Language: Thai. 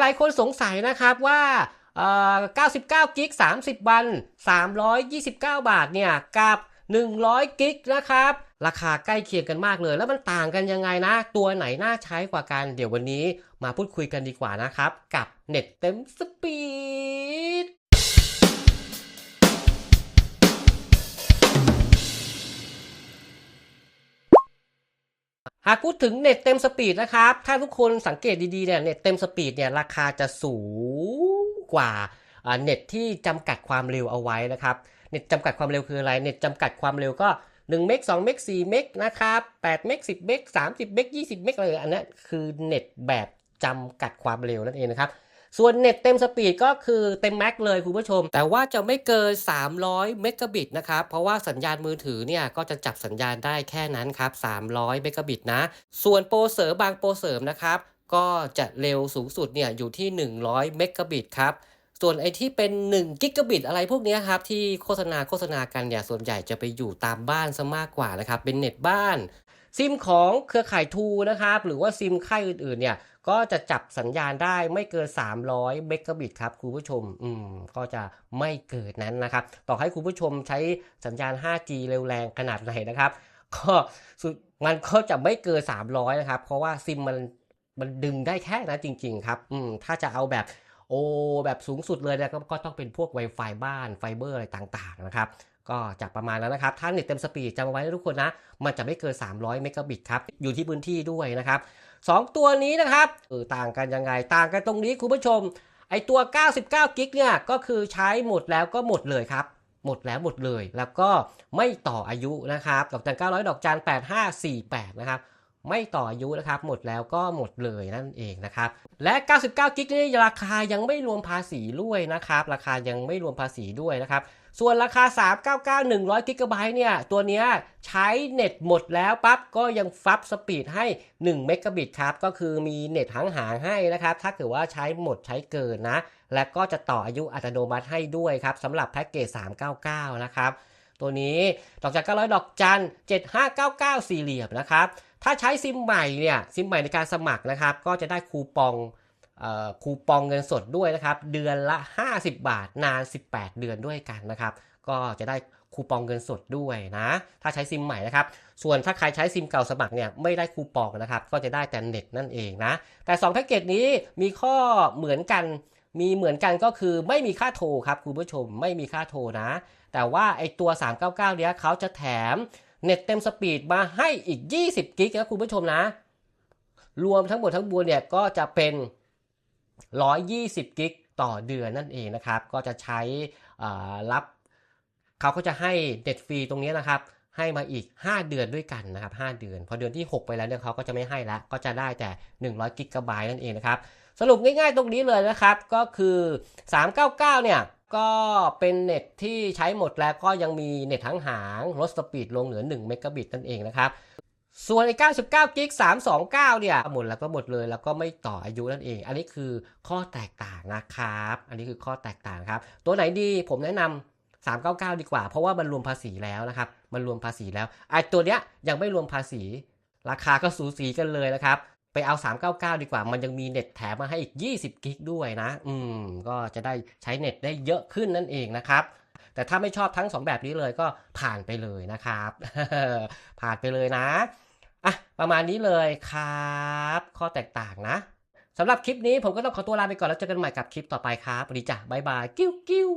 หลายๆ คนสงสัยนะครับว่า99กิก30 วัน 329 บาทเนี่ยกับ 100กิกนะครับราคาใกล้เคียงกันมากเลย แล้วมันต่างกันยังไงนะ ตัวไหนน่าใช้กว่ากัน เดี๋ยววันนี้มาพูดคุยกันดีกว่านะครับ กับเน็ตเต็มสปีด หากพูดถึงเน็ตเต็มสปีดนะครับ ถ้าทุกคนสังเกตดีๆเนี่ยเน็ตเต็มสปีดเนี่ยราคาจะสูงกว่าเน็ตที่จำกัดความเร็วเอาไว้นะครับ เน็ตจำกัดความเร็วคืออะไร เน็ตจำกัดความเร็วก็1เมก2เมก4เมกนะครับ8เมก10เมก30เมก20เมกอะไรอันนั้นคือเน็ตแบบจำกัดความเร็วนั่นเองนะครับ ส่วนเน็ตเต็มสปีดก็คือเต็มแม็กเลยคุณผู้ชม แต่ว่าจะไม่เกิน 300 เมกะบิตนะครับ เพราะว่าสัญญาณมือถือเนี่ยก็จะจับสัญญาณได้แค่นั้นครับ 300 เมกะบิตนะ ส่วนโปรเสริมบางโปรเสริมนะครับ ก็จะเร็วสูงสุดเนี่ยอยู่ที่ 100 เมกะบิตครับส่วนไอ้ที่เป็น1กิกะบิตอะไรพวกนี้ครับ ที่โฆษณาโฆษณากันเนี่ย ส่วนใหญ่จะไปอยู่ตามบ้านซะมากกว่านะครับ เป็นเน็ตบ้าน ซิมของเครือข่ายทูนะครับ หรือว่าซิมค่ายอื่นๆเนี่ยก็จะจับสัญญาณได้ไม่เกิน 300 เมกะบิตครับคุณผู้ชม อืม ก็จะไม่เกิดนั้นนะครับ ต่อให้คุณผู้ชมใช้สัญญาณ 5G เร็วแรงขนาดไหนนะครับ ก็สุดมันก็จะไม่เกิน 300 นะครับ เพราะว่าซิมมันมันดึงได้แค่นั้นจริง ๆ ครับ อืม ถ้าจะเอาแบบโอแบบสูงสุดเลยนี่ยก็ก็ต้องเป็นพวก Wi-Fi บ้านไฟเบอร์อะไรต่าง ๆ นะครับ ก็จะประมาณแล้วนะครับ ถ้าเน็ตเต็มสปีดจำไว้นะทุกคนนะ มันจะไม่เกิน 300 เมกะบิตครับ อยู่ที่พื้นที่ด้วยนะครับ 2 ตัวนี้นะครับเออต่างกันยังไง ต่างกันตรงนี้คุณผู้ชม ไอตัว 99 กิกเนี่ย ก็คือใช้หมดแล้วก็หมดเลยครับ หมดแล้วหมดเลย แล้วก็ไม่ต่ออายุนะครับ ดอกจัน900 ดอกจัน8548 นะครับ ไม่ต่ออายุนะครับ หมดแล้วก็หมดเลยนั่นเองนะครับ และ 99 กิกนี่ราคายังไม่รวมภาษีด้วยนะครับ ราคายังไม่รวมภาษีด้วยนะครับ ส่วนราคา 399 100 กิกะไบต์เนี่ย ตัวเนี้ยใช้เน็ตหมดแล้วปั๊บก็ยังฟับสปีดให้ 1 เมกะบิตครับ ก็คือมีเน็ตหางๆให้นะครับ ถ้าเกิดว่าใช้หมดใช้เกินนะ และก็จะต่ออายุอัตโนมัติให้ด้วยครับสำหรับแพ็กเกจ 399 นะครับ ตัวนี้ดอกจัน900ดอกจัน7599 สี่เหลี่ยมนะครับ ถ้าใช้ซิมใหม่เนี่ยซิมใหม่ในการสมัครนะครับ ก็จะได้คูปองเอ่อคูปองเงินสดด้วยนะครับ เดือนละ 50 บาทนาน 18 เดือนด้วยกันนะครับ ก็จะได้คูปองเงินสดด้วยนะ ถ้าใช้ซิมใหม่นะครับ ส่วนถ้าใครใช้ซิมเก่าสมัครเนี่ยไม่ได้คูปองนะครับ ก็จะได้แต่เน็ตนั่นเองนะ แต่ 2 แพ็กเกจนี้มีข้อเหมือนกัน มีเหมือนกันก็คือไม่มีค่าโทรครับคุณผู้ชมไม่มีค่าโทรนะ แต่ว่าไอตัว 399 เนี้ยเขาจะแถมเน็ตเต็มสปีดมาให้อีก 20 กิกนะคุณผู้ชมนะ รวมทั้งหมดทั้งมวลเนี่ยก็จะเป็น 120 กิกต่อเดือนนั่นเองนะครับ ก็จะใช้อ่ารับเขาก็จะให้เน็ตฟรีตรงนี้นะครับ ให้มาอีก 5 เดือนด้วยกันนะครับ 5 เดือน พอเดือนที่ 6 ไปแล้วเนี่ยเขาก็จะไม่ให้และก็จะได้แต่ 100 กิกะไบต์นั่นเองนะครับ สรุปง่ายๆตรงนี้เลยนะครับ ก็คือ 399 เนี่ยก็เป็นเน็ตที่ใช้หมดแล้วก็ยังมีเน็ตทั้งหางลดสปีดลงเหลือ1เมกะบิตนั่นเองนะครับ ส่วนไอ้99กิก329 เนี่ย หมดแล้วก็หมดเลยแล้วก็ไม่ต่ออายุนั่นเอง อันนี้คือข้อแตกต่างนะครับ อันนี้คือข้อแตกต่างครับ ตัวไหนดีผมแนะนำ399 ดีกว่า เพราะว่ามันรวมภาษีแล้วนะครับ มันรวมภาษีแล้วไอ้ตัวเนี้ยยังไม่รวมภาษี ราคาก็สูสีกันเลยนะครับ ไปเอา 399 ดีกว่า มันยังมีเน็ตแถมมาให้อีก 20 กิกด้วยนะ อืม ก็จะได้ใช้เน็ตได้เยอะขึ้นนั่นเองนะครับ แต่ถ้าไม่ชอบทั้ง 2 แบบนี้เลยก็ผ่านไปเลยนะครับ ผ่านไปเลยนะ อะ ประมาณนี้เลยครับ ข้อแตกต่างนะสำหรับคลิปนี้ผมก็ต้องขอตัวลาไปก่อนแล้วเจอกันใหม่กับคลิปต่อไปครับวัสดีจ้ะบายบาย กิ้วกิ้ว